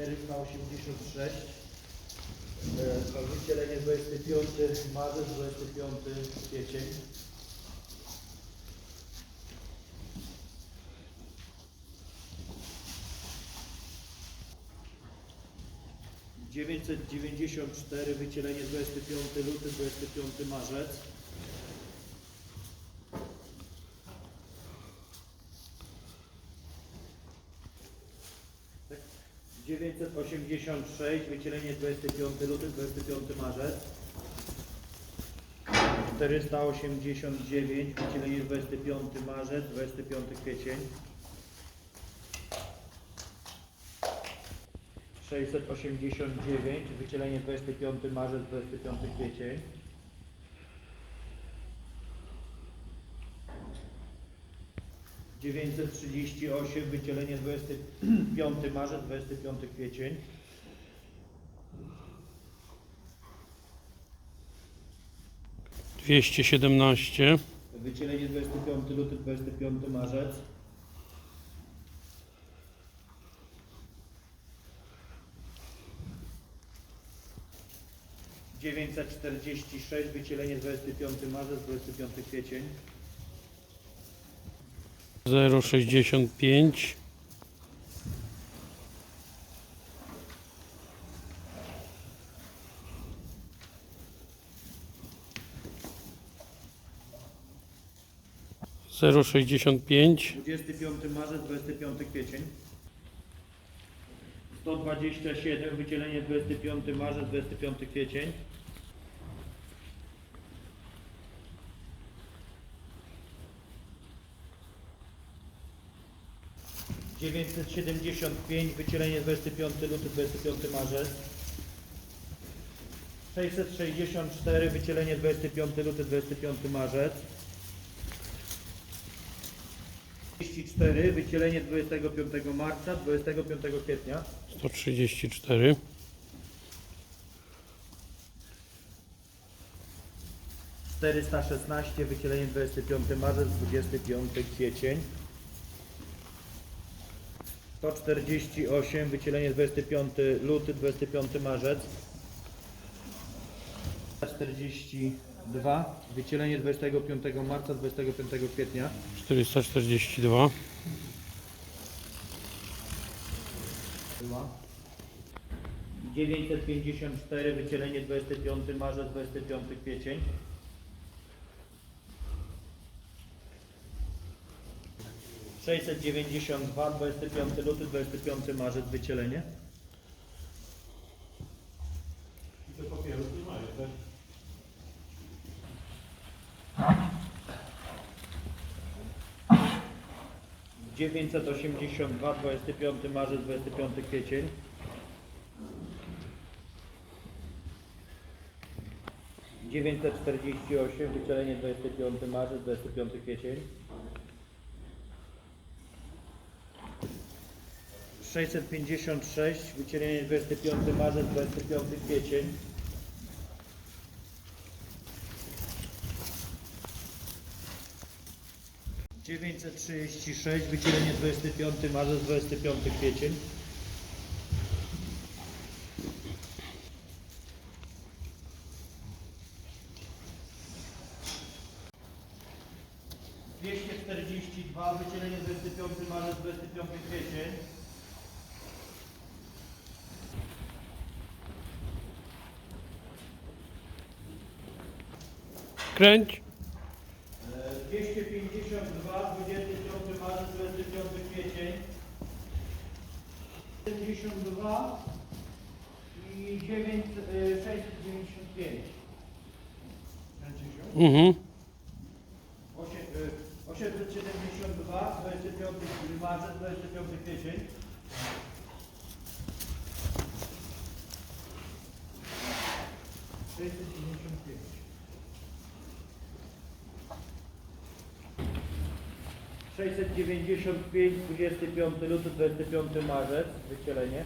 486. E, Wycielenie 25 marzec, 25 kwiecień. Dziewięćset dziewięćdziesiąt cztery, wycielenie 25 luty, 25 marzec. 986, wycielenie 25 luty, 25 marzec. 489, wycielenie 25 marzec, 25 kwiecień. 689, wycielenie 25 marzec, 25 kwiecień. Dziewięćset trzydzieści osiem, wycielenie 25 marzec, 25 kwiecień. Dwieście siedemnaście, Wycielenie 25 luty, 25 marzec. Dziewięćset czterdzieści sześć, wycielenie 25 marzec, 25 kwiecień. Zero sześćdziesiąt pięć, zero sześćdziesiąt pięć, 25 marzec, 25 kwiecień. 127, wycielenie 25 marzec, 25 kwiecień. Dziewięćset siedemdziesiąt pięć, wycielenie 25 luty, 25 marzec. 664, wycielenie 25 luty, 25 marzec. 34, wycielenie 25 marca, 25 kwietnia. sto trzydzieści cztery, 416, wycielenie 25 marzec, 25 kwiecień. 148, wycielenie 25 luty, 25 marzec. 42, wycielenie 25 marca, 25 kwietnia. czterysta czterdzieści dwa, Była. 954, wycielenie 25 marzec, 25 kwiecień. Sześćset dziewięćdziesiąt dwa, 25 luty, 25 marzec, wycielenie. I te papierów nie mają, tak? Dziewięćset osiemdziesiąt dwa, 25 marzec, 25 kwiecień. Dziewięćset czterdzieści osiem, wycielenie 25 marzec, 25 kwiecień. 656, wycielenie 25 marzec, 25 kwiecień. Dziewięćset trzydzieści sześć, wycielenie 25 marzec, 25 kwiecień. Dwieście czterdzieści dwa, wycielenie 25 marzec, 25 kwiecień. Kręć, 252, 25 marzec, 25 kwiecień. 72 i 9, e, 695. mhm, Osie- e, 872, 25 marzec, 25 kwiecień. Sześćset dziewięćdziesiąt. Sześćset dziewięćdziesiąt pięć, 25 luty, 25 marzec, wycielenie.